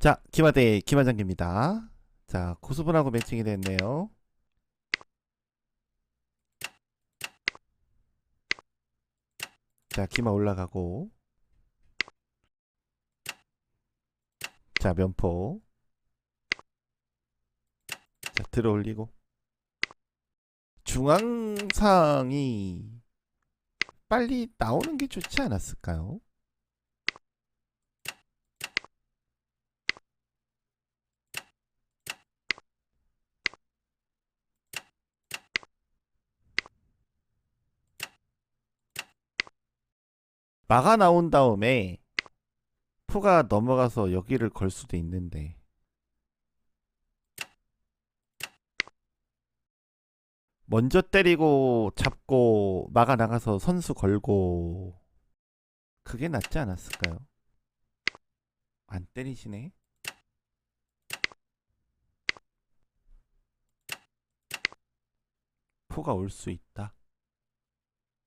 자, 김하대 김하장기입니다. 자, 고수분하고 매칭이 됐네요. 자, 기마 올라가고. 자, 면포. 자, 들어 올리고. 중앙상이 빨리 나오는 게 좋지 않았을까요? 막아 나온 다음에 포가 넘어가서 여기를 걸 수도 있는데 먼저 때리고 잡고 막아 나가서 선수 걸고 그게 낫지 않았을까요? 안 때리시네. 포가 올 수 있다.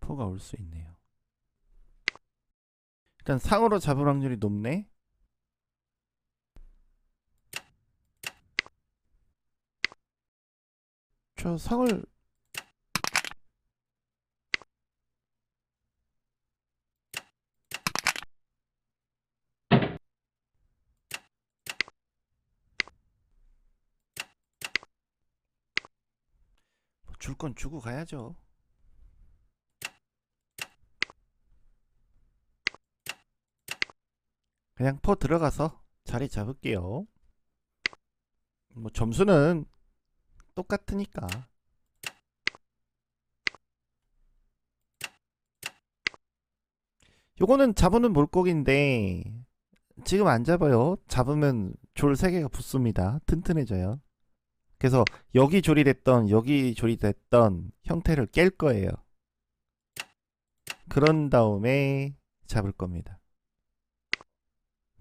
포가 올 수 있네요. 일단 상으로 잡을 확률이 높네. 저 상을 줄 건 주고 가야죠. 그냥 퍼 들어가서 자리 잡을게요. 뭐 점수는 똑같으니까. 요거는 잡으는 물고기인데 지금 안 잡아요. 잡으면 졸 3개가 붙습니다. 튼튼해져요. 그래서 여기 조리 됐던 여기 조리 됐던 형태를 깰 거예요. 그런 다음에 잡을 겁니다.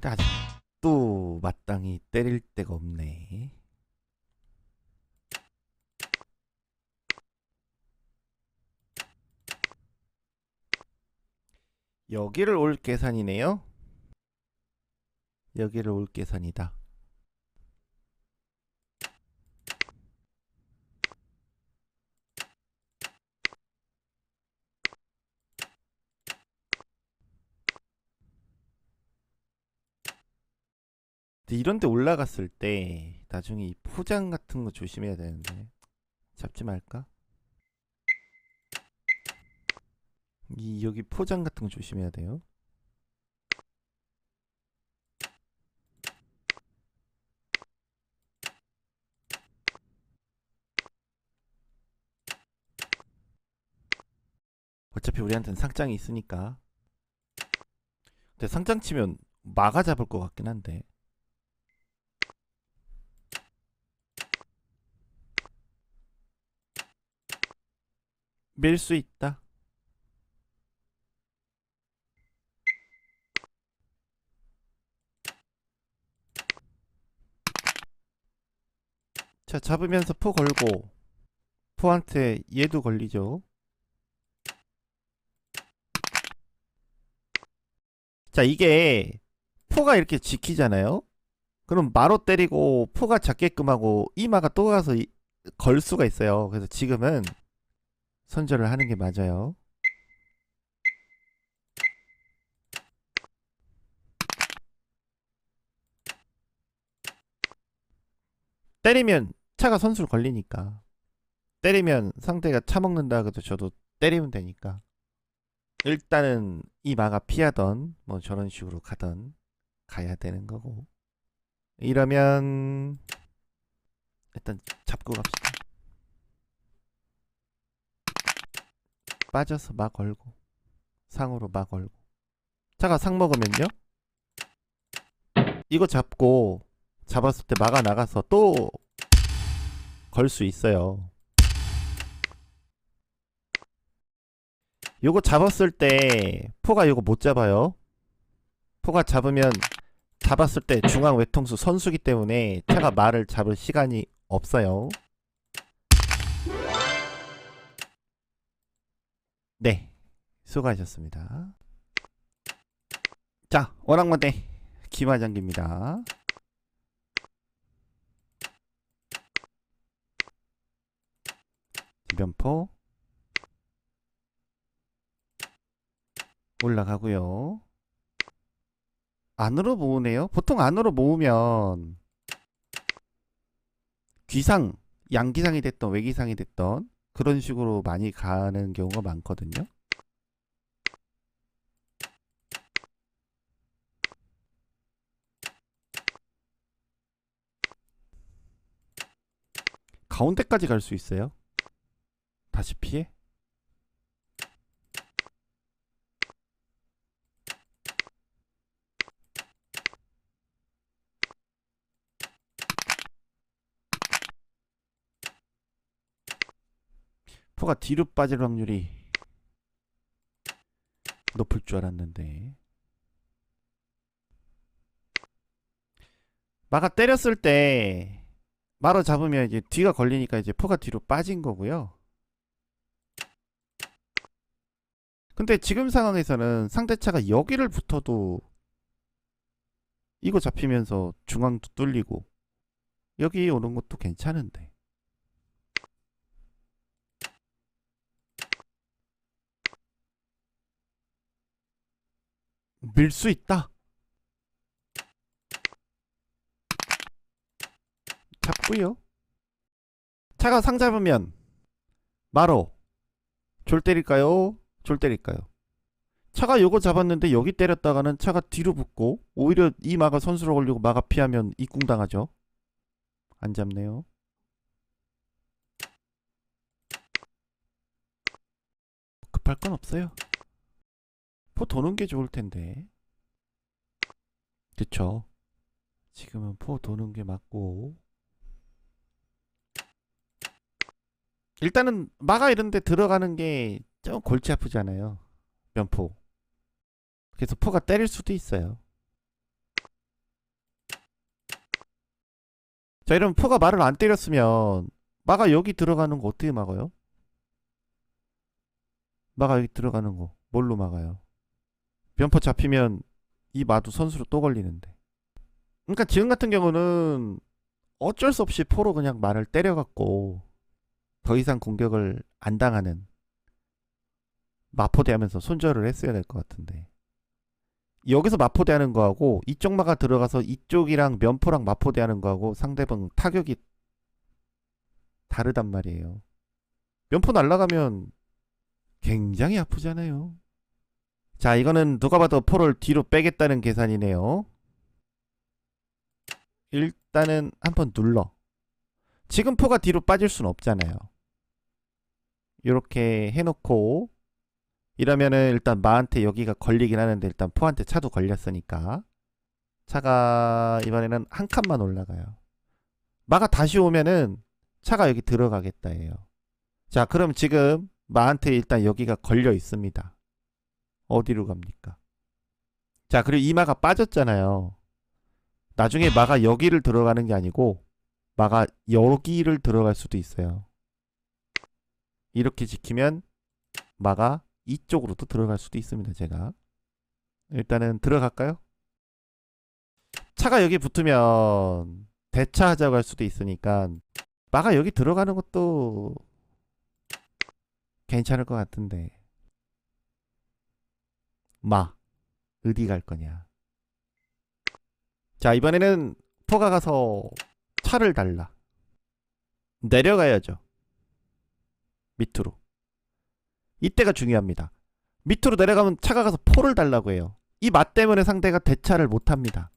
아직도 마땅히 때릴 데가 없네. 여기를 올 계산이네요. 여기를 올 계산이다. 근데 이런 데 올라갔을 때 나중에 이 포장 같은 거 조심해야 되는데 잡지 말까? 이 여기 포장 같은 거 조심해야 돼요. 어차피 우리한테는 상장이 있으니까. 근데 상장 치면 막아 잡을 것 같긴 한데. 밀 수 있다. 자, 잡으면서 포 걸고 포한테 얘도 걸리죠. 자, 이게 포가 이렇게 지키잖아요. 그럼 마로 때리고 포가 잡게끔 하고 이마가 또 가서 이- 걸 수가 있어요. 그래서 지금은 선절을 하는 게 맞아요. 때리면 차가 선수를 걸리니까 때리면 상대가 차 먹는다 그래도 저도 때리면 되니까 일단은 이 마가 피하던 뭐 저런 식으로 가던 가야 되는 거고 이러면 일단 잡고 갑시다. 빠져서 막 걸고 상으로 막 걸고. 차가 상 먹으면요? 이거 잡고 잡았을 때 막아 나가서 또 걸 수 있어요. 요거 잡았을 때 포가 요거 못 잡아요. 포가 잡으면 잡았을 때 중앙 외통수 선수기 때문에 차가 말을 잡을 시간이 없어요 네. 수고하셨습니다. 자, 오락마대 김화장기입니다. 변포 올라가고요. 안으로 모으네요. 보통 안으로 모으면 귀상, 양기상이 됐던 외기상이 됐던 그런 식으로 많이 가는 경우가 많거든요. 가운데까지 갈 수 있어요. 다시 피해? 포가 뒤로 빠질 확률이 높을 줄 알았는데 마가 때렸을 때 마로 잡으면 이제 뒤가 걸리니까 이제 포가 뒤로 빠진 거고요. 근데 지금 상황에서는 상대차가 여기를 붙어도 이거 잡히면서 중앙도 뚫리고 여기 오는 것도 괜찮은데 밀 수 있다. 잡고요. 차가 상 잡으면 마로 졸 때릴까요? 졸 때릴까요? 차가 요거 잡았는데 여기 때렸다가는 차가 뒤로 붙고 오히려 이 마가 선수로 걸리고 마가 피하면 이궁 당하죠. 안 잡네요. 급할 건 없어요. 포 도는 게 좋을 텐데. 그쵸. 지금은 포 도는 게 맞고. 일단은 마가 이런데 들어가는 게 좀 골치 아프잖아요. 면포. 그래서 포가 때릴 수도 있어요. 자, 이러면 포가 말을 안 때렸으면 마가 여기 들어가는 거 어떻게 막아요? 마가 여기 들어가는 거 뭘로 막아요? 면포 잡히면 이 마도 선수로 또 걸리는데. 그러니까 지금 같은 경우는 어쩔 수 없이 포로 그냥 말을 때려갖고 더 이상 공격을 안 당하는 마포대하면서 손절을 했어야 될 것 같은데 여기서 마포대하는 거하고 이쪽 마가 들어가서 이쪽이랑 면포랑 마포대하는 거하고 상대방 타격이 다르단 말이에요. 면포 날라가면 굉장히 아프잖아요. 자, 이거는 누가 봐도 포를 뒤로 빼겠다는 계산이네요. 일단은 한 번 눌러. 지금 포가 뒤로 빠질 순 없잖아요. 이렇게 해놓고 이러면은 일단 마한테 여기가 걸리긴 하는데 일단 포한테 차도 걸렸으니까 차가 이번에는 한 칸만 올라가요. 마가 다시 오면은 차가 여기 들어가겠다 예요. 자, 그럼 지금 마한테 일단 여기가 걸려 있습니다. 어디로 갑니까? 자, 그리고 이 마가 빠졌잖아요. 나중에 마가 여기를 들어가는 게 아니고 마가 여기를 들어갈 수도 있어요. 이렇게 지키면 마가 이쪽으로도 들어갈 수도 있습니다. 제가 일단은 들어갈까요? 차가 여기 붙으면 대차하자고 할 수도 있으니까 마가 여기 들어가는 것도 괜찮을 것 같은데 마 어디 갈 거냐. 자 이번에는 포가 가서 차를 달라. 내려가야죠. 밑으로. 이때가 중요합니다. 밑으로 내려가면 차가 가서 포를 달라고 해요. 이 맛 때문에 상대가 대차를 못합니다.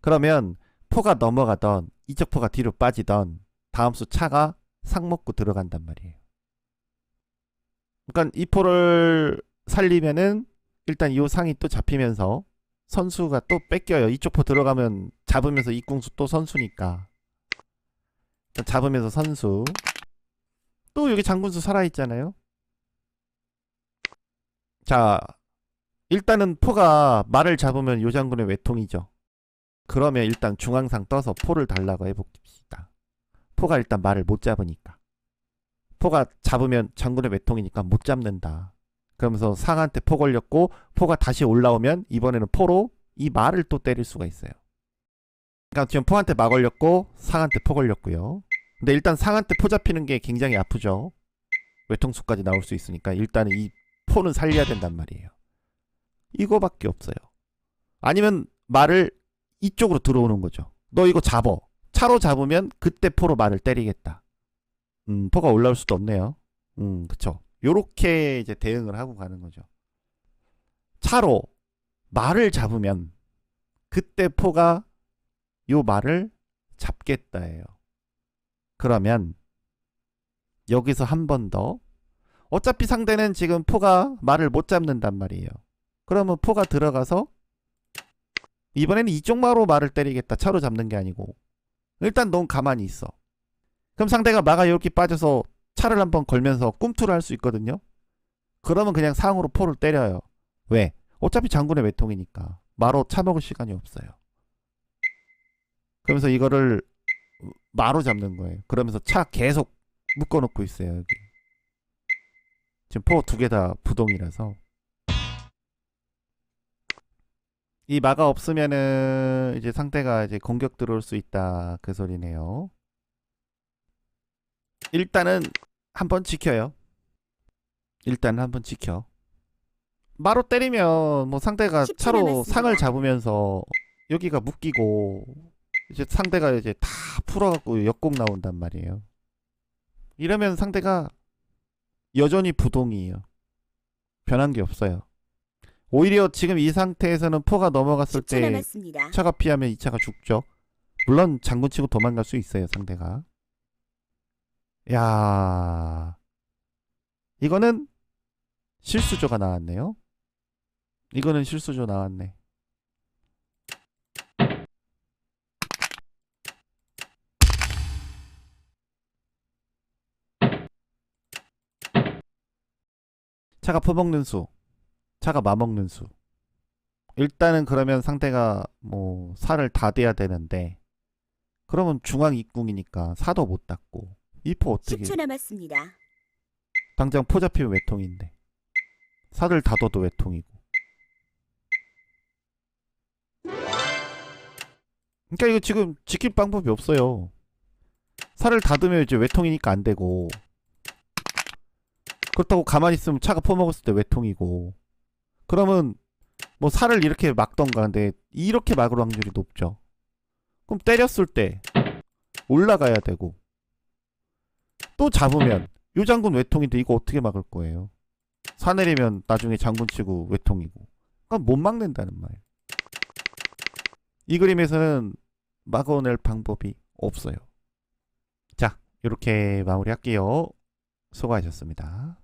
그러면 포가 넘어가던 이쪽 포가 뒤로 빠지던 다음 수 차가 상 먹고 들어간단 말이에요. 그러니까 이 포를 살리면은 일단 이 상이 또 잡히면서 선수가 또 뺏겨요. 이쪽 포 들어가면 잡으면서 이궁수 또 선수니까. 잡으면서 선수. 또 여기 장군수 살아있잖아요. 자, 일단은 포가 말을 잡으면 요 장군의 외통이죠. 그러면 일단 중앙상 떠서 포를 달라고 해봅시다. 포가 일단 말을 못 잡으니까. 포가 잡으면 장군의 외통이니까 못 잡는다. 그러면서 상한테 포 걸렸고 포가 다시 올라오면 이번에는 포로 이 말을 또 때릴 수가 있어요. 그러니까 지금 포한테 마 걸렸고 상한테 포 걸렸고요. 근데 일단 상한테 포 잡히는 게 굉장히 아프죠. 외통수까지 나올 수 있으니까 일단은 이 포는 살려야 된단 말이에요. 이거밖에 없어요. 아니면 말을 이쪽으로 들어오는 거죠. 너 이거 잡어. 차로 잡으면 그때 포로 말을 때리겠다. 음, 포가 올라올 수도 없네요. 음, 그쵸. 요렇게 이제 대응을 하고 가는 거죠. 차로 말을 잡으면 그때 포가 요 말을 잡겠다예요. 그러면 여기서 한 번 더. 어차피 상대는 지금 포가 말을 못 잡는단 말이에요. 그러면 포가 들어가서 이번에는 이쪽 마로 말을 때리겠다. 차로 잡는 게 아니고. 일단 넌 가만히 있어. 그럼 상대가 마가 이렇게 빠져서 차를 한번 걸면서 꿈투를 할 수 있거든요. 그러면 그냥 상으로 포를 때려요. 왜? 어차피 장군의 외통이니까. 마로 차먹을 시간이 없어요. 그러면서 이거를 마로 잡는 거예요. 그러면서 차 계속 묶어놓고 있어요. 여기. 지금 포 두 개 다 부동이라서. 이 마가 없으면은 이제 상대가 이제 공격 들어올 수 있다 그 소리네요. 일단은 한번 지켜요. 일단 한번 지켜. 마로 때리면 뭐 상대가 10초 차로. 상을 잡으면서 여기가 묶이고 이제 상대가 이제 다 풀어갖고 역공 나온단 말이에요. 이러면 상대가 여전히 부동이에요. 변한 게 없어요. 오히려 지금 이 상태에서는 포가 넘어갔을 10초 때 남았습니다. 차가 피하면 이 차가 죽죠. 물론 장군 치고 도망갈 수 있어요, 상대가. 야. 이거는 실수조가 나왔네요. 이거는 실수조 나왔네. 차가 퍼먹는 수, 차가 마먹는 수. 일단은 그러면 상대가 뭐 살을 다 대야 되는데 그러면 중앙 입궁이니까 사도 못 닦고 이포 어떻게 10초 남았습니다. 당장 포 잡히면 외통인데. 사들 다둬도 외통이고. 그러니까 이거 지금 지킬 방법이 없어요. 살을 닫으면 이제 외통이니까 안 되고. 그렇다고 가만히 있으면 차가 퍼먹었을 때 외통이고. 그러면 뭐 살을 이렇게 막던가 근데 이렇게 막을 확률이 높죠. 그럼 때렸을 때 올라가야 되고 또 잡으면 요 장군 외통인데 이거 어떻게 막을 거예요? 사내리면 나중에 장군 치고 외통이고. 그건 못 막는다는 말. 이 그림에서는 막아낼 방법이 없어요. 자, 이렇게 마무리할게요. 수고하셨습니다.